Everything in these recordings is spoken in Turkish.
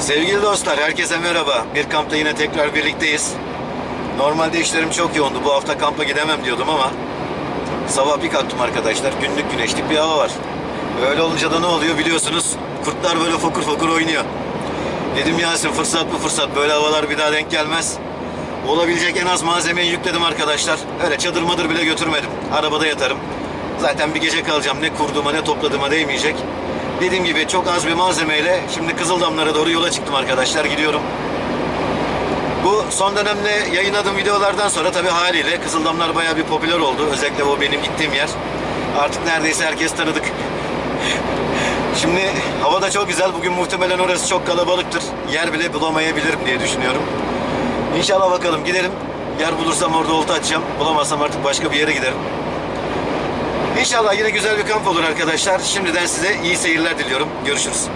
Sevgili dostlar, herkese merhaba. Bir kampta yine tekrar birlikteyiz. Normalde işlerim çok yoğundu. Bu hafta kampa gidemem diyordum ama sabah bir kalktım arkadaşlar. Günlük güneşlik bir hava var. Öyle olunca da ne oluyor biliyorsunuz. Kurtlar böyle fokur fokur oynuyor. Dedim Yasin fırsat bu fırsat. Böyle havalar bir daha denk gelmez. Olabilecek en az malzemeyi yükledim arkadaşlar. Öyle çadır madır bile götürmedim. Arabada yatarım. Zaten bir gece kalacağım. Ne kurduğuma ne topladığıma değmeyecek. Dediğim gibi çok az bir malzemeyle şimdi Kızıldamlara doğru yola çıktım arkadaşlar. Gidiyorum. Bu son dönemde yayınladığım videolardan sonra tabii haliyle Kızıldamlar bayağı bir popüler oldu. Özellikle o benim gittiğim yer. Artık neredeyse herkes tanıdık. Şimdi hava da çok güzel. Bugün muhtemelen orası çok kalabalıktır. Yer bile bulamayabilirim diye düşünüyorum. İnşallah bakalım giderim. Yer bulursam orada olta açacağım. Bulamazsam artık başka bir yere giderim. İnşallah yine güzel bir kamp olur arkadaşlar. Şimdiden size iyi seyirler diliyorum. Görüşürüz.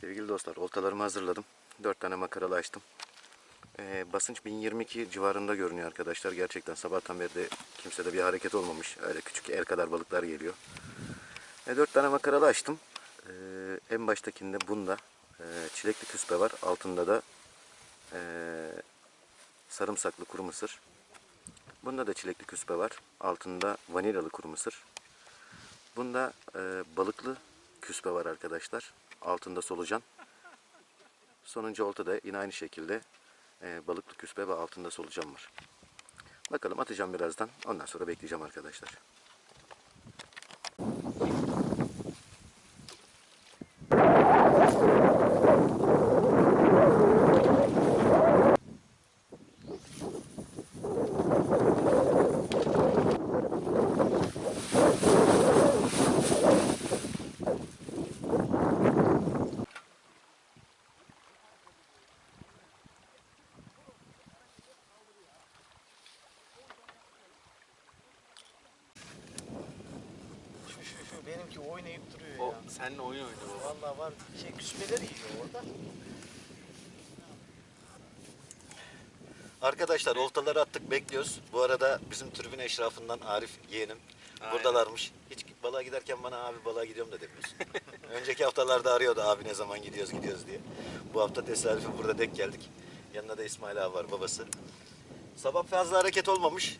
Sevgili dostlar, oltalarımı hazırladım. 4 tane makaralı açtım. Ee, basınç 1022 civarında görünüyor arkadaşlar. Gerçekten sabahtan beri de kimsede bir hareket olmamış. Öyle küçük el kadar balıklar geliyor. E, 4 tane makaralı açtım. Ee, en baştakinde bunda e, çilekli küspe var. Altında da e, sarımsaklı kuru mısır. Bunda da çilekli küspe var. Altında vanilyalı kuru mısır. Bunda e, balıklı küspe var arkadaşlar. Altında solucan. Sonuncu oltada yine aynı şekilde e, balıklı küspe ve altında solucan var. Bakalım atacağım birazdan. Ondan sonra bekleyeceğim arkadaşlar. Benimki oynayıp duruyor O ya. Seninle oyun oynuyor baba. Vallahi var şey küspeleri yiyor orada. Arkadaşlar oltaları attık bekliyoruz. Bu arada bizim tribün eşrafından Arif yeğenim Aynen. buradalarmış. Hiç balığa giderken bana abi balığa gidiyorum da demiyorsun. Önceki haftalarda arıyordu abi ne zaman gidiyoruz gidiyoruz diye. Bu hafta tesadüfen burada denk geldik. Yanında da İsmail abi var babası. Sabah fazla hareket olmamış.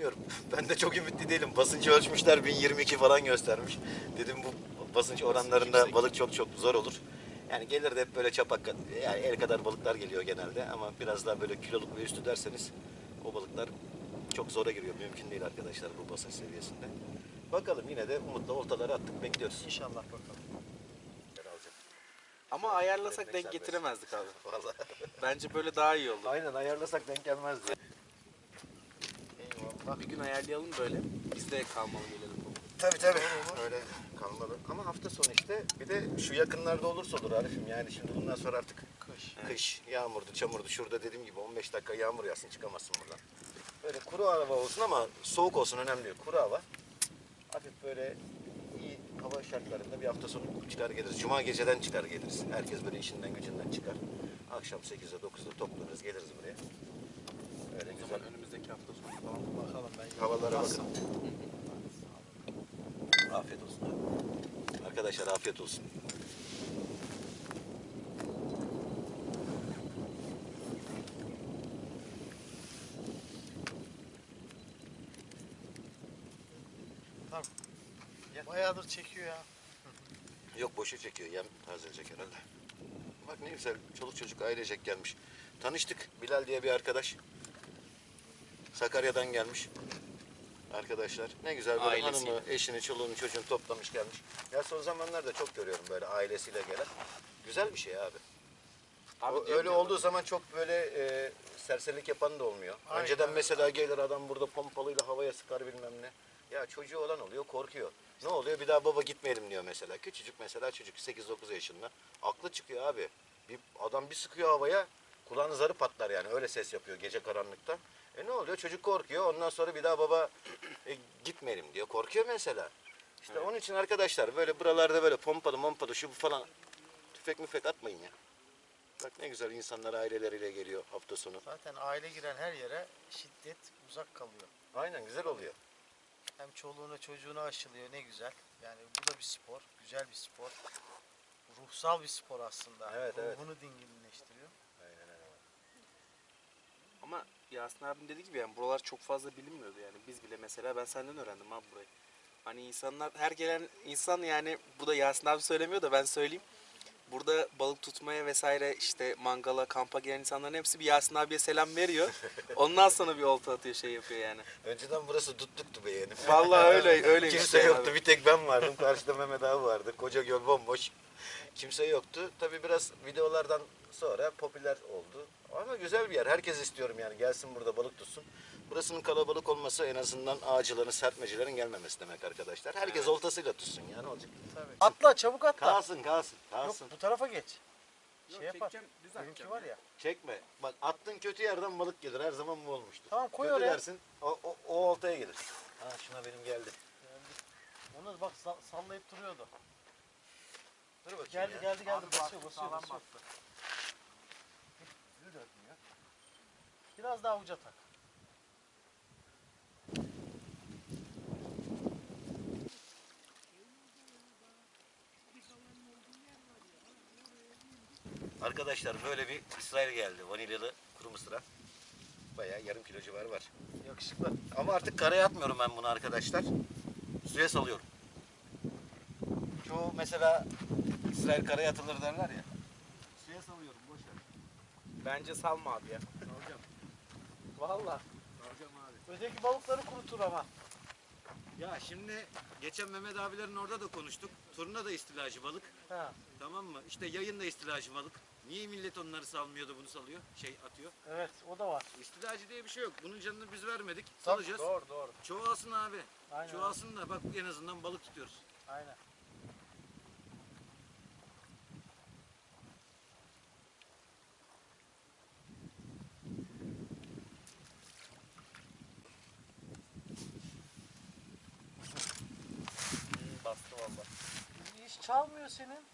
Bilmiyorum. Ben de çok ümitli değilim. Basıncı ölçmüşler 1022 falan göstermiş. Dedim bu basınç oranlarında balık çok çok zor olur. Yani gelir de hep böyle çapak yani el kadar balıklar geliyor genelde ama biraz daha böyle kiloluk ve üstü derseniz o balıklar çok zora giriyor. Mümkün değil arkadaşlar bu basınç seviyesinde. Bakalım yine de umutla oltaları attık bekliyoruz. İnşallah bakalım. Ama ayarlasak denk getiremezdik abi. Vallahi. Bence böyle daha iyi oldu. Aynen ayarlasak denk gelmezdi. Eyvallah. Bir gün ayarlayalım böyle. Biz de kalmalı gelelim. Tabii tabii. Öyle kalmalı. Ama hafta sonu işte bir de şu yakınlarda olursa olur Arif'im. Yani şimdi bundan sonra artık Kış. kış, yağmurdu, çamurdu. Şurada dediğim gibi 15 dakika yağmur yağsın çıkamazsın buradan. Böyle kuru hava olsun ama soğuk olsun önemli değil. Kuru hava. Hafif böyle iyi hava şartlarında bir hafta sonu çıkar geliriz. Cuma geceden çıkar geliriz. Herkes böyle işinden gücünden çıkar. Akşam 8'de 9'da toplanırız geliriz buraya. Öyle O güzel. zaman önümüzdeki hafta sonu falan. Bakalım ben. Havalara bakın. Afiyet olsun. abi. Arkadaşlar afiyet olsun. Tamam. Bayağıdır çekiyor ya. Yok boşa çekiyor. Yem tazeleyecek herhalde. Bak ne güzel çoluk çocuk ailecek gelmiş. Tanıştık. Bilal diye bir arkadaş. Sakarya'dan gelmiş. Arkadaşlar ne güzel böyle Ailesiyle. hanımı, eşini, çoluğunu, çocuğunu toplamış gelmiş. Ya son zamanlarda çok görüyorum böyle ailesiyle gelen. Güzel bir şey abi. Abi O- diyorum öyle ya, olduğu zaman çok böyle e, serserilik yapan da olmuyor. Aynen Önceden mesela gelir adam burada pompalıyla havaya sıkar bilmem ne. Ya çocuğu olan oluyor korkuyor. Ne oluyor bir daha baba gitmeyelim diyor mesela. Küçücük mesela çocuk 8-9 yaşında. Aklı çıkıyor abi. Bir adam bir sıkıyor havaya kulağın zarı patlar yani öyle ses yapıyor gece karanlıkta. E ne oluyor çocuk korkuyor ondan sonra bir daha baba e, gitmeyelim diyor. Korkuyor mesela. İşte onun için arkadaşlar böyle buralarda böyle pompalı mompalı şu bu falan tüfek müfek atmayın ya. Bak ne güzel insanlar aileleriyle geliyor hafta sonu. Zaten aile giren her yere şiddet uzak kalıyor. Aynen güzel oluyor. Hem çoluğuna çocuğuna aşılıyor ne güzel. Yani bu da bir spor. Güzel bir spor. ruhsal bir spor aslında. Evet, evet. Ruhunu dinginleştiriyor. Ama Yasin abim dediği gibi yani buralar çok fazla bilinmiyordu yani. Biz bile mesela ben senden öğrendim abi burayı. Hani insanlar her gelen insan yani bu da Yasin abi söylemiyor da ben söyleyeyim. Burada balık tutmaya vesaire işte mangala, kampa gelen insanların hepsi bir Yasin abiye selam veriyor. Ondan sonra bir olta atıyor şey yapıyor yani. Önceden burası tuttuktu be yeğenim. Vallahi öyle öyle Kimse yoktu. Bir tek ben vardım. Karşıda Mehmet abi vardı. Koca göl bomboş. Kimse yoktu. Tabii biraz videolardan sonra popüler oldu. Ama güzel bir yer. Herkes istiyorum yani. Gelsin burada balık tutsun. Burasının kalabalık olması en azından ağacıların, serpmecilerin gelmemesi demek arkadaşlar. Herkes oltasıyla tutsun yani olacak. Tabii. Atla çabuk atla. Kalsın kalsın Yok kalsın. bu tarafa geç. Şey Yok, yapar. çekeceğim, düz Benimki atacağım var ya. Çekme. Bak attığın kötü yerden balık gelir. Her zaman bu olmuştur. Tamam, koy kötü oraya. dersin o, o, o oltaya gelir. Ha şuna benim geldi. Onu bak sa- sallayıp duruyordu. Dur bakayım Geldi ya. geldi geldi Abi bak, basıyor basıyor sağlam basıyor. Yürü Biraz daha uca tak. Arkadaşlar böyle bir İsrail geldi. Vanilyalı kuru mısıra. Bayağı yarım kilo civarı var. Yakışıklı. Ama artık karaya atmıyorum ben bunu arkadaşlar. Suya salıyorum. Çoğu mesela İsrail karaya atılır derler ya. Suya salıyorum boş ver. Bence salma abi ya. Valla. Salacağım abi. Öteki balıkları kurutur ama. Ya şimdi geçen Mehmet abilerin orada da konuştuk. Turna da istilacı balık. Ha, Tamam mı? İşte yayın da istilacı balık. Niye millet onları salmıyor da bunu salıyor? Şey atıyor. evet o da var. İstilacı diye bir şey yok. Bunun canını biz vermedik. Tabii, Salacağız. Doğru doğru. Çoğalsın abi. Aynen. Çoğalsın da bak en azından balık tutuyoruz. Aynen. Bastı valla. Hiç çalmıyor senin.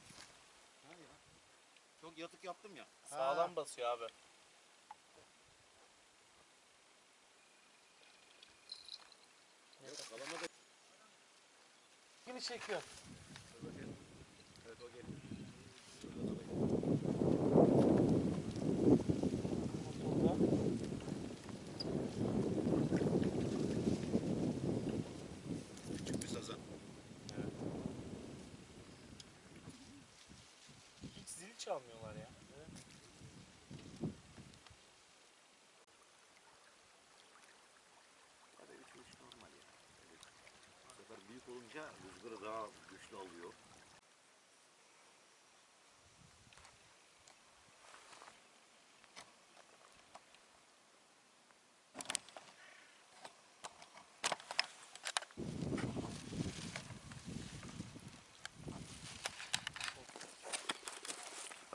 Çok yatık yaptım ya. Sağlam basıyor abi. Kalamadı. Yine çekiyor. Evet o geliyor. Oturdu. Küçük bir sazan. Hiç zil çalmıyorlar ya. Ya da bir kuruş normal ya. Evet. Bu sefer büyük olunca rüzgarı daha güçlü alıyor.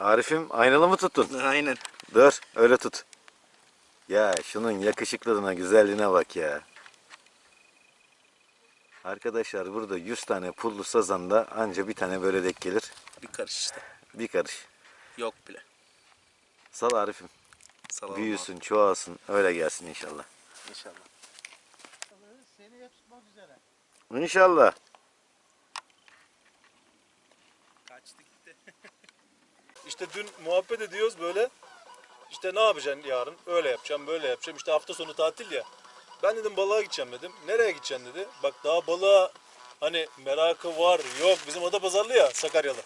Arif'im aynalı mı tuttun? Aynen. Dur öyle tut. Ya şunun yakışıklılığına güzelliğine bak ya. Arkadaşlar burada 100 tane pullu sazanda anca bir tane böyle denk gelir. Bir karış işte. Bir karış. Yok bile. Sal Arif'im. Salalım Büyüsün, çoğalsın. Öyle gelsin inşallah. abi, İnşallah. Seneye tutmak üzere. İnşallah. İşte dün muhabbet ediyoruz böyle. İşte ne yapacaksın yarın? Öyle yapacağım, böyle yapacağım. İşte hafta sonu tatil ya. Ben dedim balığa gideceğim dedim. Nereye gideceksin dedi. Bak daha balığa hani merakı var yok. Bizim Adapazarlı ya Sakaryalı.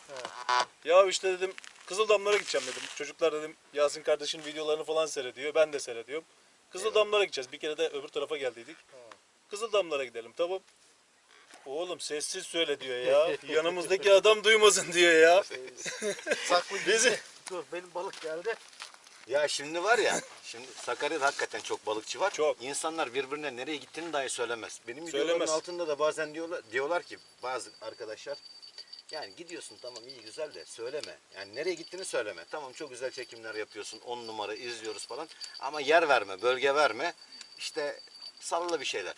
Ya işte dedim Kızıldamlara gideceğim dedim. Çocuklar dedim Yasin kardeşin videolarını falan seyrediyor. Ben de seyrediyorum. Kızıldamlara gideceğiz. Bir kere de öbür tarafa geldiydik. Kızıldamlara gidelim tamam. Oğlum sessiz söyle diyor ya. Yanımızdaki adam duymasın diyor ya. Saklı Bizi-. Dur benim balık geldi. Ya şimdi var ya, şimdi Sakarya'da hakikaten çok balıkçı var. Çok. İnsanlar birbirine nereye gittiğini dahi söylemez. Benim Söylemez. videolarımın altında da bazen diyorlar, diyorlar ki bazı arkadaşlar yani gidiyorsun tamam iyi güzel de söyleme. Yani nereye gittiğini söyleme. Tamam çok güzel çekimler yapıyorsun. 10 numara izliyoruz falan. Ama yer verme, bölge verme. İşte salla bir şeyler.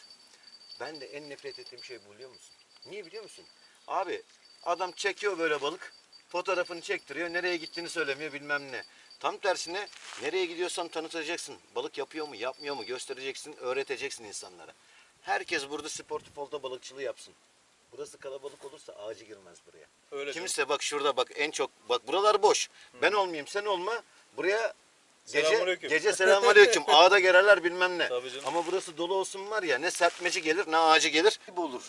Ben de en nefret ettiğim şey bu biliyor musun? Niye biliyor musun? Abi adam çekiyor böyle balık. Fotoğrafını çektiriyor. Nereye gittiğini söylemiyor bilmem ne. Tam tersine nereye gidiyorsan tanıtacaksın. Balık yapıyor mu yapmıyor mu göstereceksin. Öğreteceksin insanlara. Herkes burada sportif olta balıkçılığı yapsın. Burası kalabalık olursa ağacı girmez buraya. Öyle Kimse bak şurada bak en çok bak buralar boş. Ben olmayayım sen olma. Buraya gece Selamünaleyküm. gece selamünaleyküm. Ağda girerler bilmem ne. Tabii canım. Ama burası dolu olsun var ya ne serpmeci gelir ne ağacı gelir. Gibi olur.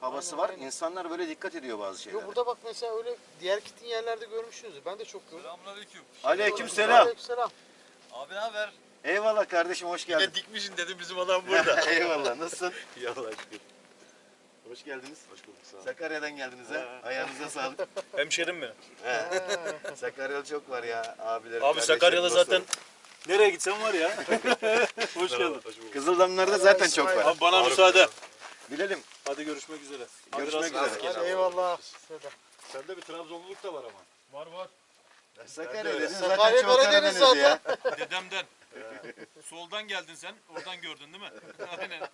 Havası var. İnsanlar böyle dikkat ediyor bazı şeylere. Yo burada bak mesela öyle diğer gittiğin yerlerde görmüşsünüzdür. Ben de çok gördüm. Selamünaleyküm. Aleyküm selam. Aleykümselam. Abi ne haber? Eyvallah kardeşim hoş geldin. Ne dikmişsin dedim bizim adam burada. Eyvallah. Nasılsın? İyi Allah'a şükür. Hoş geldiniz. Hoş bulduk. Sağ Sakarya'dan geldiniz ha. Ayağınıza sağlık. Hemşerim mi? He. Sakaryalı çok var ya abilerim. Abi kardeşlerim, Sakarya'da zaten nereye gitsen var ya. Hoş geldin. Kızıldamlar'da zaten çok var. Abi bana müsaade. Bilelim. Hadi görüşmek üzere. Hadi Görüşmek üzere. Hadi eyvallah. Sende bir Trabzonluluk da var ama. Var var. Sakarya dedin zaten Sakarya çok Karadeniz Karadeniz ya. Dedemden. Soldan geldin sen. Oradan gördün değil mi? Aynen.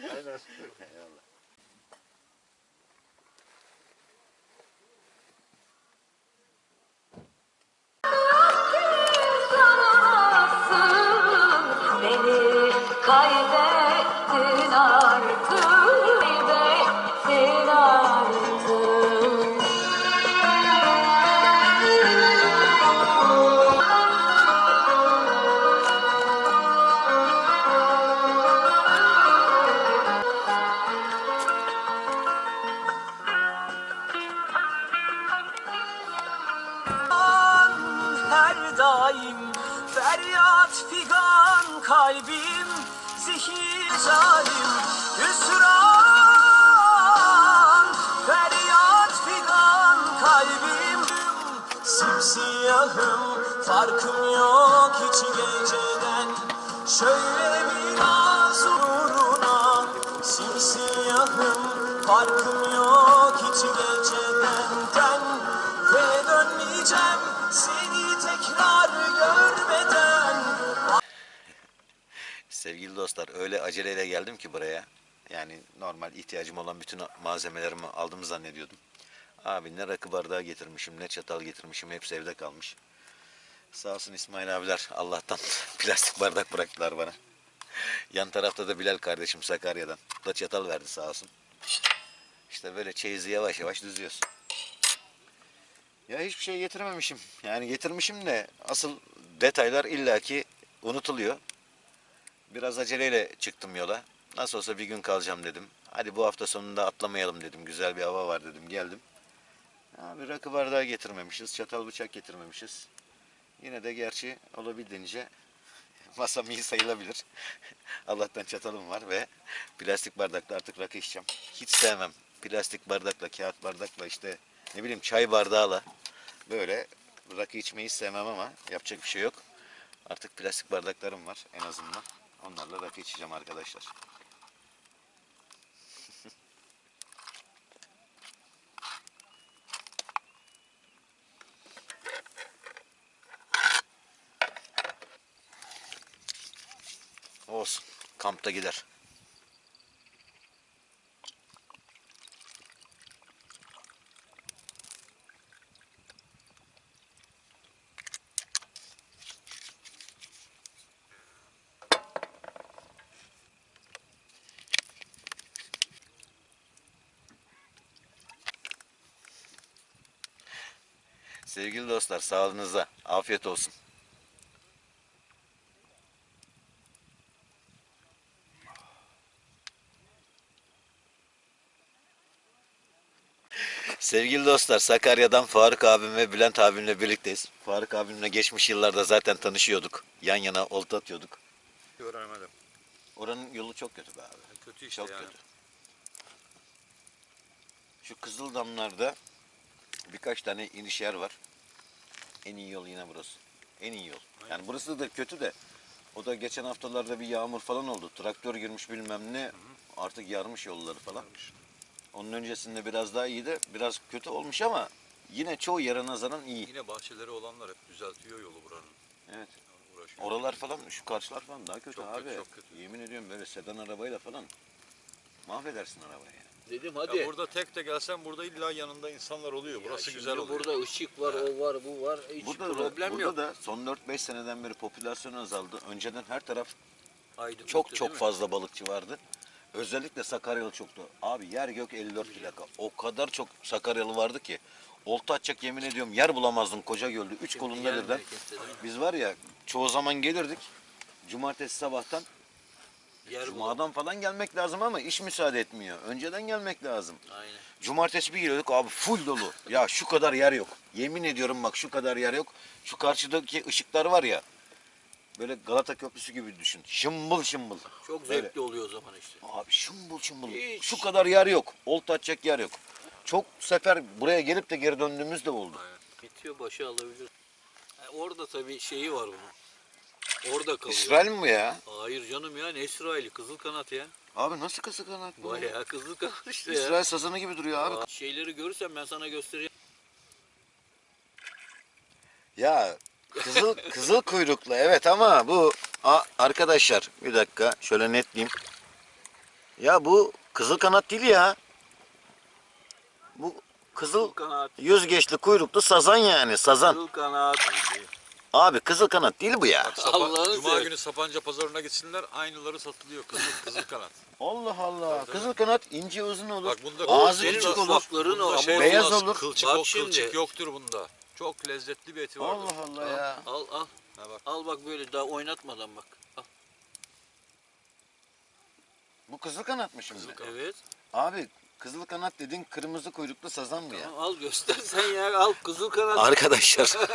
Sanamazsın kalbim Zihir zalim hüsran Feryat figan kalbim. Simsiyahım farkım yok hiç geceden. Şöyle biraz uğruna Simsiyahım farkım yok hiç geceden. Ve dönmeyeceğim seni tekrar görmeden Sevgili dostlar öyle aceleyle geldim ki buraya. Yani normal ihtiyacım olan bütün malzemelerimi aldım zannediyordum. Abi ne rakı bardağı getirmişim ne çatal getirmişim hepsi evde kalmış. Sağ olsun İsmail abiler Allah'tan plastik bardak bıraktılar bana. Yan tarafta da Bilal kardeşim Sakarya'dan. O da çatal verdi sağ olsun. İşte böyle çeyizi yavaş yavaş düzüyoruz. Ya hiçbir şey getirememişim. Yani getirmişim de asıl detaylar illaki unutuluyor. Biraz aceleyle çıktım yola. Nasıl olsa bir gün kalacağım dedim. Hadi bu hafta sonunda atlamayalım dedim. Güzel bir hava var dedim. Geldim. Abi rakı bardağı getirmemişiz. Çatal bıçak getirmemişiz. Yine de gerçi olabildiğince masam iyi sayılabilir. Allah'tan çatalım var ve plastik bardakla artık rakı içeceğim. Hiç sevmem. Plastik bardakla, kağıt bardakla işte ne bileyim çay bardağıyla böyle rakı içmeyi sevmem ama yapacak bir şey yok. Artık plastik bardaklarım var en azından. Onlarla rakı içeceğim arkadaşlar. Olsun. Kampta gider. Sevgili dostlar sağlığınıza afiyet olsun. Sevgili dostlar Sakarya'dan Faruk abim ve Bülent abimle birlikteyiz. Faruk abimle geçmiş yıllarda zaten tanışıyorduk. Yan yana olta atıyorduk. Göremedim. Oranın yolu çok kötü be abi. Kötü işte Çok yani. kötü. Şu Kızıldamlar'da birkaç tane iniş yer var. En iyi yol yine burası. En iyi yol. Yani burası da kötü de o da geçen haftalarda bir yağmur falan oldu. Traktör girmiş bilmem ne. Artık yarmış yolları falan. Onun öncesinde biraz daha iyiydi. Biraz kötü olmuş ama yine çoğu yere nazaran iyi. Yine bahçeleri olanlar hep düzeltiyor yolu buranın. Evet. Uğraşıyor. Oralar falan şu karşılar falan daha kötü Çok abi. kötü, çok kötü. Yemin ediyorum böyle sedan arabayla falan mahvedersin arabayı. Dedim Ya hadi. burada tek de gelsen burada illa yanında insanlar oluyor. Burası Şimdi güzel oluyor. Burada ışık var, o var, bu var. Hiç Burada, da, problem burada yok. da son 4-5 seneden beri popülasyon azaldı. Önceden her taraf Aydın çok çok mi? fazla balıkçı vardı. Özellikle Sakaryalı çoktu. Abi yer gök 54 plaka. O kadar çok Sakaryalı vardı ki. Olta atacak yemin ediyorum yer bulamazdım koca gölde. Üç kolunda birden. Biz var ya çoğu zaman gelirdik. Cumartesi sabahtan Bu. Cuma'dan falan gelmek lazım ama iş müsaade etmiyor. Önceden gelmek lazım. Aynen. Cumartesi bir geliyorduk abi full dolu. Ya şu kadar yer yok. Yemin ediyorum bak şu kadar yer yok. Şu karşıdaki ışıklar var ya. Böyle Galata Köprüsü gibi düşün. Şımbıl şımbıl. Çok Böyle. zevkli oluyor o zaman işte. Abi şımbıl şımbıl. Hiç. Şu kadar yer yok. Olta atacak yer yok. Çok sefer buraya gelip de geri döndüğümüz de oldu. Bitiyor başı alabilir. Ha, orada tabii şeyi var bunun. Orada kalıyor. İsrail mi bu ya? Hayır canım ya ne İsrail'i? Kızıl kanat ya. Abi nasıl kısa kanat bu? Bayağı kızıl kanat işte ya. İsrail sazanı gibi duruyor abi. Aa, Şeyleri görürsem ben sana göstereceğim. Ya kızıl kızıl kuyruklu evet ama bu A, arkadaşlar bir dakika şöyle netleyeyim. Ya bu kızıl kanat değil ya. Bu kızıl Kızıl kanat. yüzgeçli kuyruklu sazan yani sazan. Kızıl kanat. Abi kızıl kanat değil bu ya. Allah'ını Cuma seversen. günü Sapanca pazarına gitsinler aynıları satılıyor kızıl, kızıl kanat. Allah Allah. Kızıl kanat ince uzun olur. Bak bunda Ağzı senin küçük olur. ufakların o Bunda ama şey beyaz olmaz, olur. Kılçık, Bak o, şimdi. kılçık yoktur bunda. Çok lezzetli bir eti vardır. Allah Allah ya. Al al. Ha bak. Al bak böyle daha oynatmadan bak. Al. Bu kızıl kanat mı şimdi? Evet. Abi kızıl kanat dedin kırmızı kuyruklu sazan bu ya. Al göster sen ya. Al kızıl kanat. Arkadaşlar.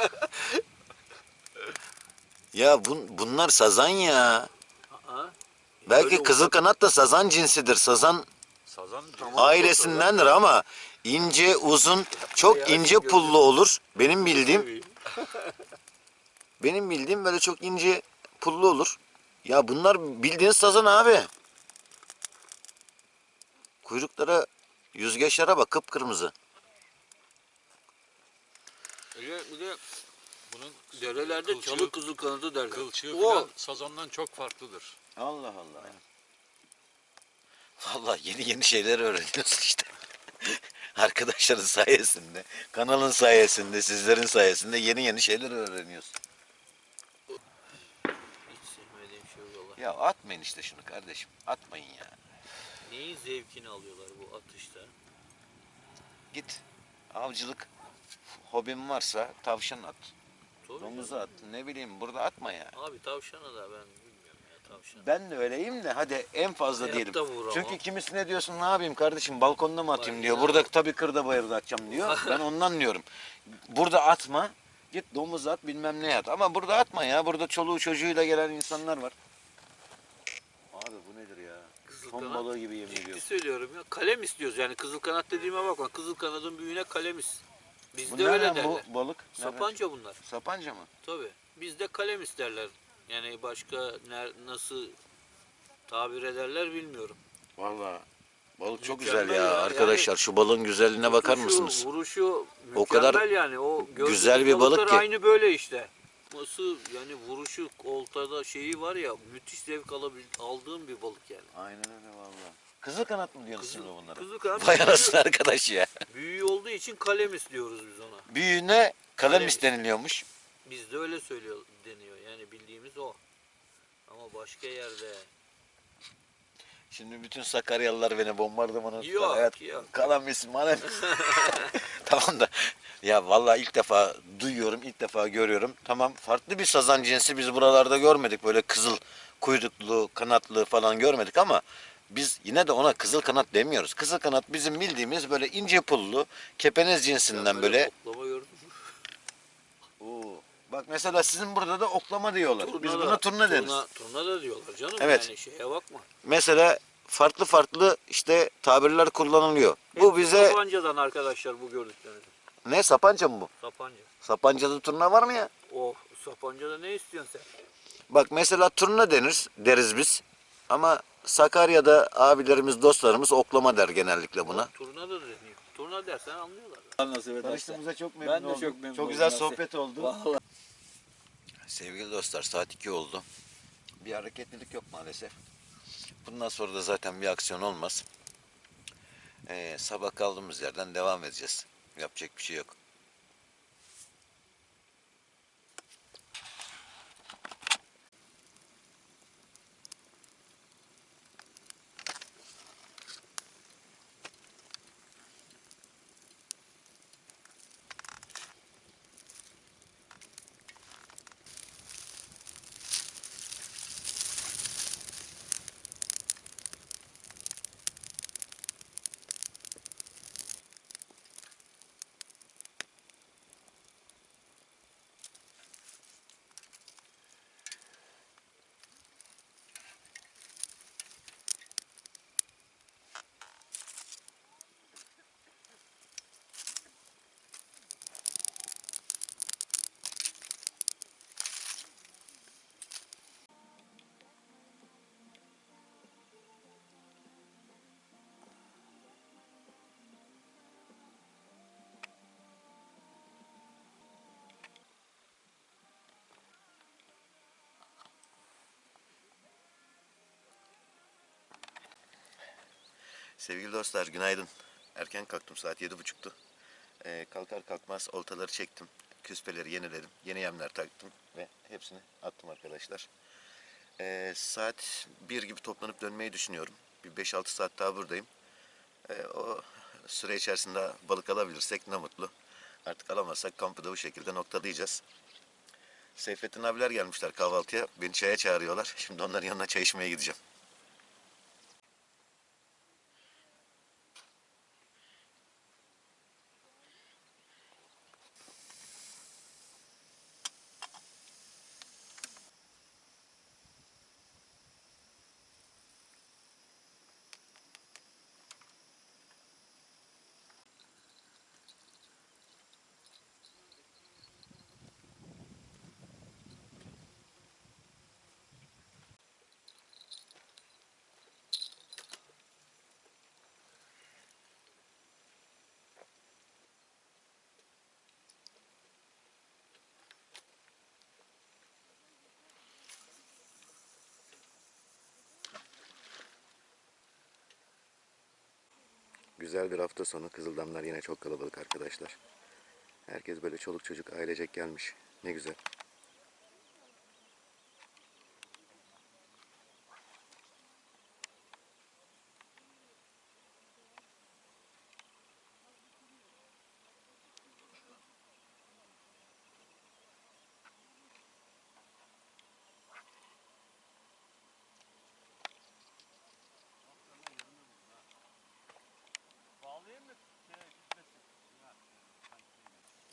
ya bun, bunlar sazan ya. Aa, Belki kızıl kanat da sazan cinsidir. Sazan Sazan ailesindendir ama ince, uzun, çok ince pullu olur. Benim bildiğim, tabii. benim bildiğim böyle çok ince pullu olur. Ya bunlar bildiğin sazan abi. Kuyruklara, yüzgeçlere bak kıpkırmızı. Bir de, bir de bunun derelerde Kılçığı- çalı kızıl kanadı derler. kılçığı O, falan sazandan çok farklıdır. Allah Allah. Vallahi yeni yeni şeyler öğreniyorsun işte. Arkadaşların sayesinde, kanalın sayesinde, sizlerin sayesinde yeni yeni şeyler öğreniyorsun. Hiç sevmediğim şey valla. Ya atmayın işte şunu kardeşim. Atmayın ya. Neyin zevkini alıyorlar bu atışta? Git avcılık hobin varsa tavşan at. Tabii Domuzu at. Ne bileyim burada atma ya. Abi tavşana da ben bilmiyorum ya tavşan. Ben de öyleyim de hadi en fazla Hayatta diyelim. vur ama. Çünkü kimisi ne diyorsun ne yapayım kardeşim balkonda mı atayım Bak diyor. ya. Burada tabii kırda bayırda atacağım diyor. Ben ondan diyorum. Burada atma. Git domuz at bilmem ne at. Ama burada atma ya. Burada çoluğu çocuğuyla gelen insanlar var. Abi bu nedir ya? Kızıl Ton kanat. balığı gibi yemin Ciddi ediyorum. söylüyorum ya. Kalem istiyoruz yani kızıl kanat dediğime bakma. Kızıl kanadın büyüğüne kalemiz. Bu Bizde öyle nereden derler. bu balık? Sapanca bunlar. Sapanca mı? Tabii. Bizde kalem isterler. Yani başka ner, nasıl tabir ederler bilmiyorum. Vallahi balık çok Mükemmel güzel ya, ya. arkadaşlar. Şu balığın güzelliğine bakar Vuruşu- mısınız? Vuruşu O kadar yani. O güzel bir balık ki. Aynı böyle işte. Nasıl yani vuruşu oltada şeyi var ya müthiş zevk alabil, aldığım bir balık yani. Aynen öyle vallahi. Kızıl kanat mı diyorsun Kızıl, bunlara? kızıl kanat Vay anasını arkadaş ya. büyüğü olduğu için kalem istiyoruz biz ona. Büyüğüne kalem Kalem. isteniliyormuş. Bizde öyle söylüyor deniyor. Yani bildiğimiz o. Ama başka yerde Şimdi bütün Sakaryalılar beni bombardımana tutar. Yok, Evet, yok. kalamis, malemis. tamam da ya vallahi ilk defa duyuyorum, ilk defa görüyorum. Tamam farklı bir sazan cinsi biz buralarda görmedik. Böyle kızıl kuyruklu, kanatlı falan görmedik ama biz yine de ona kızıl kanat demiyoruz. Kızıl kanat bizim bildiğimiz böyle ince pullu, kepenez cinsinden böyle. Oklama gördün mü? Oo. Bak mesela sizin burada da oklama diyorlar. biz buna turna deriz. Turna, turna da diyorlar canım. Evet. Yani şeye bakma. Mesela farklı farklı işte tabirler kullanılıyor. Bu Hepsi bize Sapanca'dan arkadaşlar bu gördükleriniz. ne sapanca mı bu? Sapanca. Sapancada turna var mı ya? Oh Sapanca'da ne istiyorsun sen? Bak mesela turna denir deriz biz. Ama Sakarya'da abilerimiz, dostlarımız oklama der genellikle buna. Turna da deniyor. Turna dersen anlıyorlar. Tanıştığımıza çok memnun Ben de oldum. çok memnun Çok oldum güzel Nasip. sohbet oldu. Sevgili dostlar saat 2 oldu. Bir hareketlilik yok maalesef. Bundan sonra da zaten bir aksiyon olmaz. Ee, sabah kaldığımız yerden devam edeceğiz. Yapacak bir şey yok. Sevgili dostlar günaydın. Erken kalktım saat yedi buçuktu. Ee, kalkar kalkmaz oltaları çektim. Küspeleri yeniledim. Yeni yemler taktım ve hepsini attım arkadaşlar. Ee, saat bir gibi toplanıp dönmeyi düşünüyorum. Bir 5-6 saat daha buradayım. Ee, o süre içerisinde balık alabilirsek ne mutlu. Artık alamazsak kampı da bu şekilde noktalayacağız. Seyfettin abiler gelmişler kahvaltıya. Beni çaya çağırıyorlar. Şimdi onların yanına çay içmeye gideceğim. Güzel bir hafta sonu. Kızıldamlar yine çok kalabalık arkadaşlar. Herkes böyle çoluk çocuk ailecek gelmiş. Ne güzel.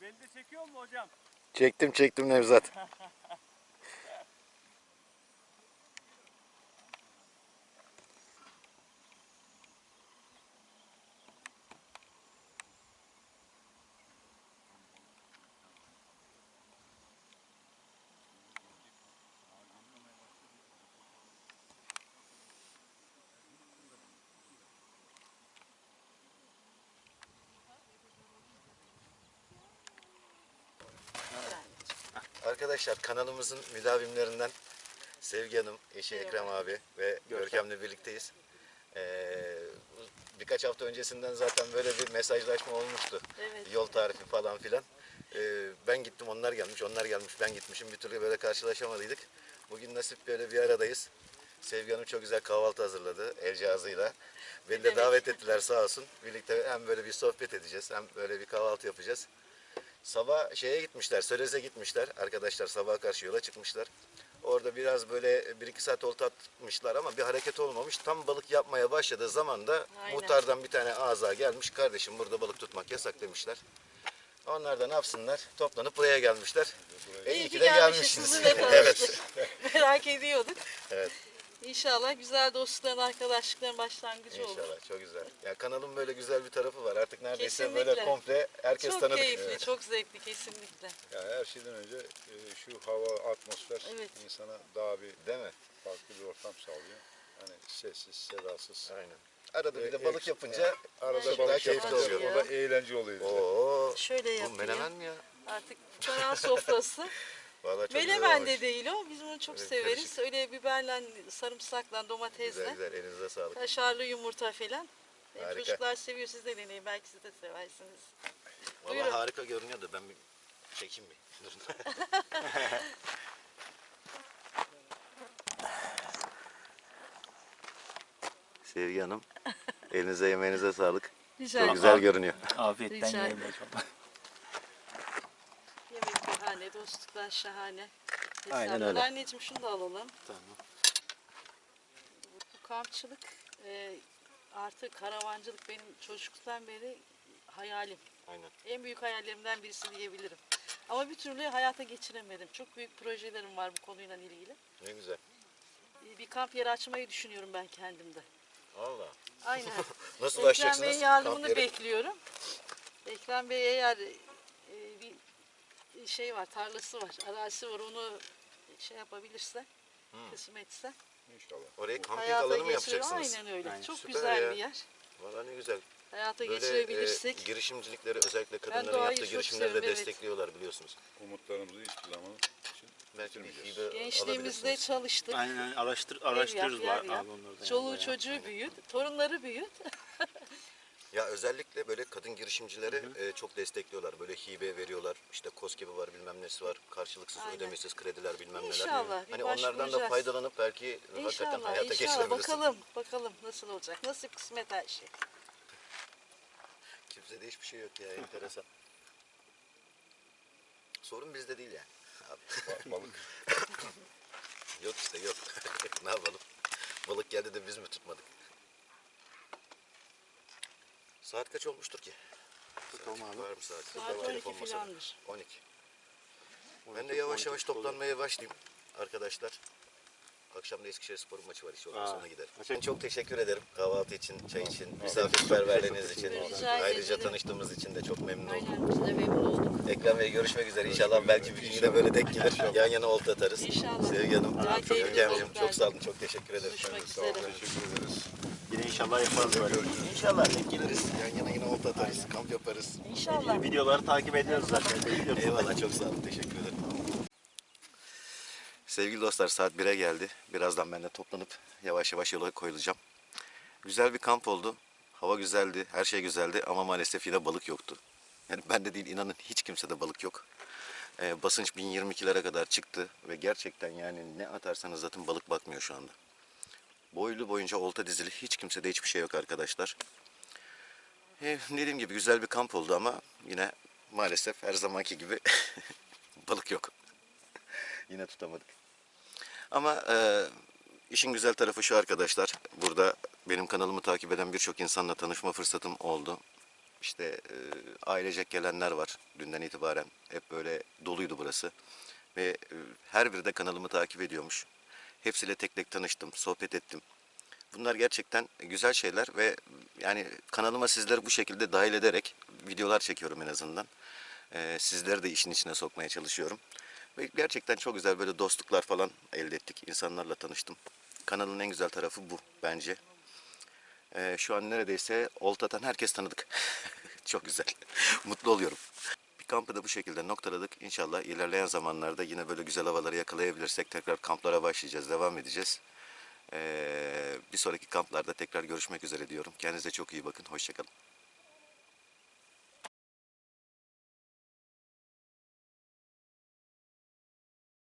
Beni de çekiyor mu hocam? Çektim çektim Nevzat. Arkadaşlar kanalımızın müdavimlerinden Sevgi Hanım, eşi Ekrem abi ve Görkem'le birlikteyiz. Ee, birkaç hafta öncesinden zaten böyle bir mesajlaşma olmuştu. Yol tarifi falan filan. Ee, ben gittim onlar gelmiş, onlar gelmiş ben gitmişim. Bir türlü böyle karşılaşamadıydık. Bugün nasip böyle bir aradayız. Sevgi Hanım çok güzel kahvaltı hazırladı el cihazıyla. Beni de davet ettiler sağ olsun. Birlikte hem böyle bir sohbet edeceğiz hem böyle bir kahvaltı yapacağız. Sabah şeye gitmişler, Sörez'e gitmişler. Arkadaşlar sabaha karşı yola çıkmışlar. Orada biraz böyle bir iki saat olta atmışlar ama bir hareket olmamış. Tam balık yapmaya başladığı zaman da muhtardan bir tane ağza gelmiş. Kardeşim burada balık tutmak yasak demişler. Onlar da ne yapsınlar? Toplanıp buraya gelmişler. E, iyi ki de gelmişsiniz. evet. Merak ediyorduk. Evet. İnşallah güzel dostlukların, arkadaşlıkların başlangıcı olur. İnşallah çok güzel. Ya kanalın böyle güzel bir tarafı var. Artık neredeyse Kesinlikle. böyle komple herkes çok tanıdık. keyifli, çok zevkli kesinlikle. Yani her şeyden önce e, şu hava, atmosfer Evet. insana daha bir Değil mi? farklı bir ortam sağlıyor. Hani sessiz, sedasız. Aynen. Arada bir E, de balık eks- yapınca Arada çok daha balık keyifli yapınca oluyor. o da eğlence oluyor. Oo. Şöyle Bu yapayım. menemen mi ya? Artık tören sofrası. Vallahi çok Menemen de değil o. Biz bunu çok Evet, severiz. karışık. Öyle biberle, sarımsakla, domatesle. Güzel güzel elinize sağlık. Kaşarlı yumurta falan. Benim Harika. Çocuklar seviyor. Siz de deneyin. Belki siz de seversiniz. Vallahi Buyurun. harika görünüyor da ben bir çekeyim bir. Sevgi Hanım, elinize yemeğinize sağlık. Rica Çok güzel görünüyor. Afiyetten Rica. Yemek şahane, dostluklar şahane. Aynen öyle. Anneciğim şunu da alalım. Tamam. Bu kampçılık e, artık karavancılık benim çocukluktan beri hayalim. Aynen. En büyük hayallerimden birisi diyebilirim. Ama bir türlü hayata geçiremedim. Çok büyük projelerim var bu konuyla ilgili. Ne güzel. E, Bir kamp yeri açmayı düşünüyorum ben kendimde. Allah. Aynen. Nasıl Ekrem başlayacaksınız? Bey'in yardımını Kamp yeri? bekliyorum. Ekrem Bey eğer şey var, tarlası var, arazisi var onu şey yapabilirse, kısmetse İnşallah. Oraya kamping hayata alanı mı yapacaksınız? Aynen öyle. Aynen. Çok Süper güzel ya. bir yer. Valla ne güzel. Hayata Böyle geçirebilirsek. e, girişimcilikleri özellikle kadınların doğayı yaptığı çok girişimleri de seviyorum, evet. destekliyorlar biliyorsunuz. Umutlarımızı hiçbir zaman için. Belki bir bitirmeyeceğiz. hibe Gençliğimizde alabilirsiniz. çalıştık. Aynen araştır, yap, araştırıyoruz yer var yap. abi onları da. Çoluğu yani bayağı. çocuğu büyüt, torunları büyüt. Ya özellikle böyle kadın girişimcileri e, çok destekliyorlar. Böyle hibe veriyorlar. İşte KOSGEB'i var bilmem nesi var. Karşılıksız Aynen. ödemesiz krediler bilmem neler. İnşallah, bir Hani onlardan da başvuracağız. faydalanıp belki hakikaten İnşallah, hayata inşallah. geçirebilirsin. Bakalım, bakalım nasıl olacak. Nasip kısmet her şey. Kimsede hiçbir şey yok ya enteresan. Sorun bizde değil yani. Abi. Ba- Balık. yok işte yok. ne yapalım? Balık geldi de biz mi tutmadık? Saat kaç olmuştur ki? Bakalım abi. Var mı saat? Saat Burada 12 telefon masada. filandır. 12. Ben de yavaş yavaş toplanmaya başlayayım arkadaşlar. Akşam da Eskişehir Spor maçı var. Aa, ona giderim. maça- Ben çok teşekkür ederim kahvaltı için, çay için, misafirperverliğiniz için. Ayrıca tanıştığımız için de çok memnun oldum. Aynen, biz de memnun olduk. Ekrem Bey görüşmek üzere. İnşallah belki bir gün yine böyle denk gelir. Yan yana olta atarız. İnşallah. Sevgi Hanım, Görkemciğim çok sağ olun. Çok teşekkür ederim. Görüşmek üzere. Teşekkür ederiz. İnşallah yaparız böyle. İnşallah denk geliriz. Yan yana yine olta atarız. Kamp yaparız. İnşallah. Videoları takip ediyoruz zaten. Eyvallah çok sağ olun. Teşekkür ederim. Sevgili dostlar saat 1'e geldi. Birazdan ben de toplanıp yavaş yavaş yola koyulacağım. Güzel bir kamp oldu. Hava güzeldi, her şey güzeldi ama maalesef yine balık yoktu. Yani bende değil inanın hiç kimsede balık yok. Ee, basınç 1022'lere kadar çıktı ve gerçekten yani ne atarsanız atın balık bakmıyor şu anda. Boylu boyunca olta dizili hiç kimsede hiçbir şey yok arkadaşlar. Ee, dediğim gibi güzel bir kamp oldu ama yine maalesef her zamanki gibi balık yok. yine tutamadık. Ama e, işin güzel tarafı şu arkadaşlar. Burada benim kanalımı takip eden birçok insanla tanışma fırsatım oldu. İşte e, ailecek gelenler var dünden itibaren. Hep böyle doluydu burası. Ve e, her biri de kanalımı takip ediyormuş. Hepsiyle tek tek tanıştım, sohbet ettim. Bunlar gerçekten güzel şeyler ve yani kanalıma sizleri bu şekilde dahil ederek videolar çekiyorum en azından. E, sizleri de işin içine sokmaya çalışıyorum. Ve gerçekten çok güzel böyle dostluklar falan elde ettik. İnsanlarla tanıştım. Kanalın en güzel tarafı bu bence. Ee, şu an neredeyse oltatan herkes tanıdık. çok güzel. Mutlu oluyorum. Kampı da bu şekilde noktaladık. İnşallah ilerleyen zamanlarda yine böyle güzel havaları yakalayabilirsek tekrar kamplara başlayacağız, devam edeceğiz. Ee, bir sonraki kamplarda tekrar görüşmek üzere diyorum. Kendinize çok iyi bakın. Hoşçakalın.